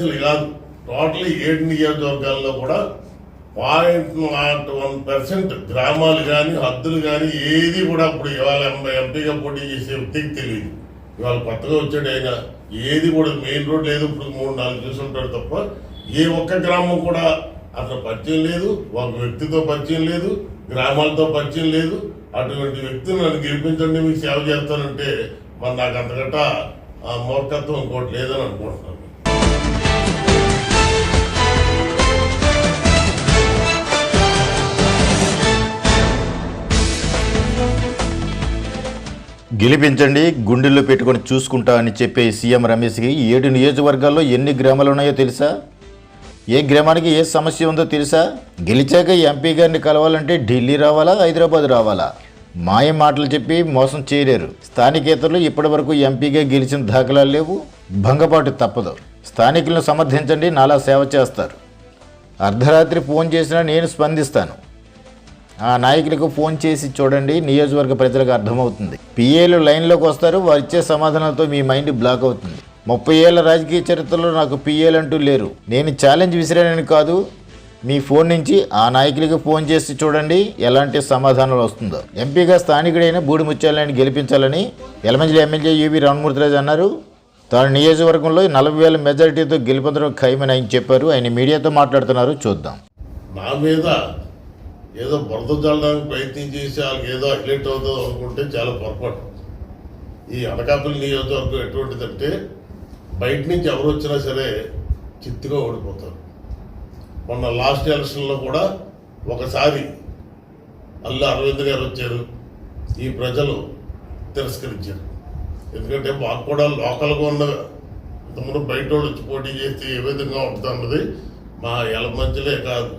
అసలు కాదు. టోటల్ ఏడు నియోజకవర్గాల్లో కూడా పాయింట్ నాట్ వన్ పర్సెంట్ గ్రామాలు కానీ హద్దులు కానీ ఏది కూడా ఇప్పుడు ఇవాళ ఎంపీ- ఎంపీగా పోటీ చేసే వ్యక్తికి తెలియదు. ఇవాళ కొత్తగా వచ్చాడు ఆయన. ఏది కూడా మెయిన్ రోడ్ లేదు ఇప్పుడు మూడు నాలుగు చూసుంటాడు తప్ప ఏ ఒక్క గ్రామం కూడా అసలు పరిచయం లేదు ఒక వ్యక్తితో పరిచయం లేదు గ్రామాలతో పరిచయం లేదు. అటువంటి వ్యక్తిని నన్ను గెలిపించండి మీకు సేవ చేస్తానంటే మరి నాకు అంతకంట ఆ మూర్ఖత్వం ఇంకోటి లేదని అనుకుంటున్నాను. గెలిపించండి గుండెల్లో పెట్టుకొని చూసుకుంటా అని చెప్పే సీఎం రమేష్కి ఏడు నియోజకవర్గాల్లో ఎన్ని గ్రామాలు ఉన్నాయో తెలుసా? ఏ గ్రామానికి ఏ సమస్య ఉందో తెలుసా? గెలిచాక ఎంపీ గారిని కలవాలంటే ఢిల్లీ రావాలా హైదరాబాద్ రావాలా? మాయ మాటలు చెప్పి మోసం చేయలేరు. స్థానికేతరులు ఇప్పటివరకు ఎంపీగా గెలిచిన దాఖలాలు లేవు. భంగపాటు తప్పదు. స్థానికులను సమర్థించండి నాలా సేవ చేస్తారు. అర్ధరాత్రి ఫోన్ చేసినా నేను స్పందిస్తాను. ఆ నాయకులకు ఫోన్ చేసి చూడండి నియోజకవర్గ ప్రజలకు అర్థమవుతుంది. పిఏలు లైన్లోకి వస్తారు వారు ఇచ్చే సమాధానాలతో మీ మైండ్ బ్లాక్ అవుతుంది. ముప్పై ఏళ్ళ రాజకీయ చరిత్రలో నాకు పిఏలు అంటూ లేరు. నేను ఛాలెంజ్ విసిరానని కాదు మీ ఫోన్ నుంచి ఆ నాయకులకు ఫోన్ చేసి చూడండి ఎలాంటి సమాధానాలు వస్తుందో. ఎంపీగా స్థానికుడైన బూడిముత్యాలని గెలిపించాలని ఎలమంజలి ఎమ్మెల్యే యువి రామమూర్తిరాజు అన్నారు. తాను నియోజకవర్గంలో నలభై వేల మెజారిటీతో గెలుపొందడం ఖాయమని ఆయన చెప్పారు. ఆయన మీడియాతో మాట్లాడుతున్నారు చూద్దాం. నా మీద ఏదో బురద చల్లడానికి ప్రయత్నం చేసి వాళ్ళకి ఏదో హైలైట్ అవుతుందో అనుకుంటే చాలా పొరపాటు. ఈ అనకాపల్లి నియోజకవర్గం ఎటువంటిదంటే బయట నుంచి ఎవరు వచ్చినా సరే చిత్తుగా ఓడిపోతారు. మొన్న లాస్ట్ ఎలక్షన్లో కూడా ఒకసారి అల్లు అరవింద్ గారు వచ్చారు. ఈ ప్రజలు తిరస్కరించారు. ఎందుకంటే మాకు కూడా లోకల్గా ఉన్న ఇంతకుముందు బయట వాళ్ళు వచ్చి పోటీ చేస్తే ఏ విధంగా ఉంటుంది మా ఎలమంచిలే కాదు.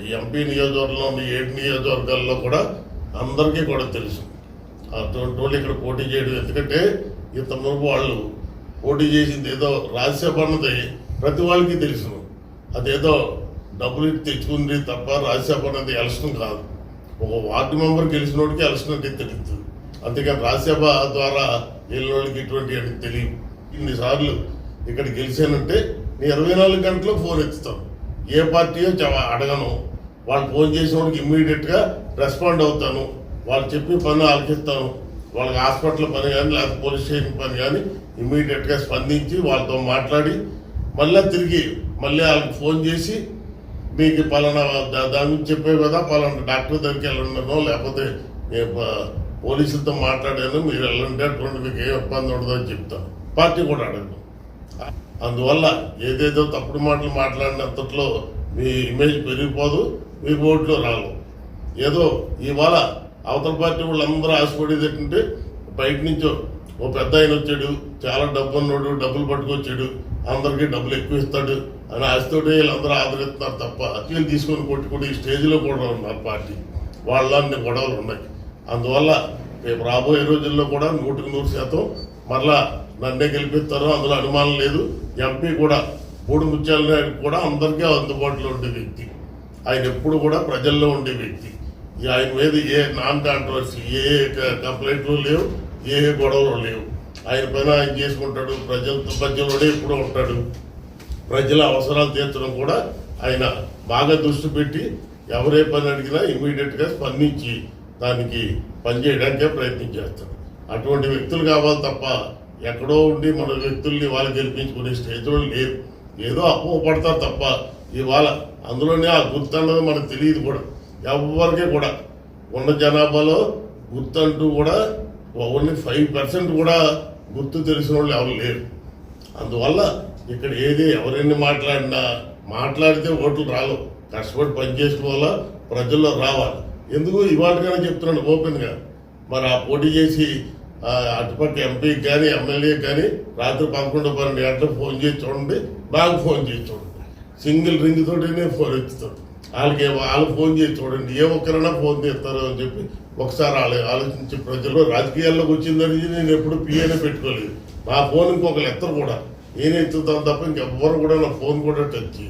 ఎంపీ నియోజకవర్గంలో ఉన్న ఏడు నియోజకవర్గాల్లో కూడా అందరికీ కూడా తెలుసు. అటువంటి వాళ్ళు ఇక్కడ పోటీ చేయడం ఎందుకంటే ఇంతకుముందు వాళ్ళు పోటీ చేసింది ఏదో రాజ్యసభ అన్నది ప్రతి వాళ్ళకి తెలుసు. అదేదో డబ్బులు తెచ్చుకుంది తప్ప రాజ్యసభ అన్నది ఎలక్షన్ కాదు. ఒక వార్డు మెంబర్ గెలిచినోడికి ఎలక్షన్ అంటే తెలుస్తుంది అంతేకాని రాజ్యసభ ద్వారా వెళ్ళిన వాళ్ళకి ఇటువంటి అని తెలియదు. ఇన్నిసార్లు ఇక్కడ గెలిచానంటే నేను ఇరవై నాలుగు గంటలు ఫోన్ ఎత్తుతాను. ఏ పార్టీయో అడగను. వాళ్ళు ఫోన్ చేసిన వాడికి ఇమ్మీడియట్గా రెస్పాండ్ అవుతాను. వాళ్ళు చెప్పిన పని ఆలకిస్తాను. వాళ్ళకి హాస్పిటల్ పని కానీ లేకపోతే పోలీస్ స్టేషన్ పని కానీ ఇమ్మీడియట్గా స్పందించి వాళ్ళతో మాట్లాడి మళ్ళీ తిరిగి మళ్ళీ వాళ్ళకి ఫోన్ చేసి మీకు పలానా దాని గురించి చెప్పే కదా పలానా డాక్టర్ దగ్గరికి వెళ్ళండినో లేకపోతే నేను పోలీసులతో మాట్లాడాను మీరు వెళ్ళండి అటువంటి మీకు ఏ ఇబ్బంది ఉండదు అని చెప్తాను. పార్టీ కూడా అడగదు. అందువల్ల ఏదేదో తప్పుడు మాటలు మాట్లాడినంతట్లో మీ ఇమేజ్ పెరిగిపోదు మీ ఓట్లు రావు ఏదో ఇవాళ అవతల పార్టీ వాళ్ళందరూ ఆశపడేది ఏంటంటే బయట నుంచో ఓ పెద్ద ఆయన వచ్చాడు చాలా డబ్బు ఉన్నాడు డబ్బులు పట్టుకొచ్చాడు అందరికీ డబ్బులు ఎక్కువ ఇస్తాడు అని ఆశతోటి వీళ్ళందరూ ఆదరిస్తున్నారు తప్ప వీళ్ళు తీసుకొని కొట్టుకుని ఈ స్టేజ్లో కూడా ఉన్నారు పార్టీ. వాళ్ళ అన్ని గొడవలు ఉన్నాయి. అందువల్ల రేపు రాబోయే రోజుల్లో కూడా నూటికి నూరు శాతం మరలా నన్నే గెలిపిస్తారు అందులో అనుమానం లేదు. ఎంపీ కూడా మూడు ముత్యాల నాయుడు కూడా అందరికీ అందుబాటులో ఉండే వ్యక్తి. ఆయన ఎప్పుడు కూడా ప్రజల్లో ఉండే వ్యక్తి. ఆయన మీద ఏ నాన్ కాంట్రవర్సీ ఏ కంప్లైంట్లు లేవు ఏ గొడవలు లేవు. ఆయన పైన ఆయన చేసుకుంటాడు ప్రజలతో మధ్యలోనే ఎప్పుడూ ఉంటాడు. ప్రజల అవసరాలు తీర్చడం కూడా ఆయన బాగా దృష్టి పెట్టి ఎవరే పని అడిగినా ఇమీడియట్గా స్పందించి దానికి పనిచేయడానికే ప్రయత్నం చేస్తాడు. అటువంటి వ్యక్తులు కావాలి తప్ప ఎక్కడో ఉండి మన వ్యక్తుల్ని వాళ్ళు గెలిపించుకునే స్టేజ్లో లేరు. ఏదో అప్పు పడతారు తప్ప ఇవాళ అందులోనే ఆ గుర్తు అన్నది మనకు తెలియదు కూడా. ఎవరికి కూడా. ఉన్న జనాభాలో గుర్తు అంటూ కూడా ఓన్లీ ఫైవ్ పర్సెంట్ కూడా గుర్తు తెలిసిన వాళ్ళు ఎవరు లేరు. అందువల్ల ఇక్కడ ఏది ఎవరెన్ని మాట్లాడినా మాట్లాడితే ఓట్లు రావు. కష్టపడి పని చేసుకోవాలా ప్రజల్లో రావాలి. ఎందుకు ఇవాళకైనా చెప్తున్నాను ఓపెన్గా. మరి ఆ పోటీ చేసి అటుపక్క ఎంపీకి కానీ ఎమ్మెల్యే కానీ రాత్రి పదకొండు పన్నెండు గంటలకు ఫోన్ చేసి చూడండి నాకు ఫోన్ చేసి చూడండి సింగిల్ రింగ్ తోటినే ఫోన్ ఎత్తుతారు వాళ్ళకి వాళ్ళు ఫోన్ చేసి చూడండి ఏ ఒక్కరైనా ఫోన్ చేస్తారో అని చెప్పి ఒకసారి ఆలో ఆలోచించి ప్రజలు రాజకీయాల్లోకి వచ్చిందని నేను ఎప్పుడు పిఏనే పెట్టుకోలేదు. నా ఫోన్ ఇంకొకరు ఎత్తరు కూడా. నేను ఎత్తుతాను తప్ప ఇంకెవ్వరు కూడా నా ఫోన్ కూడా టచ్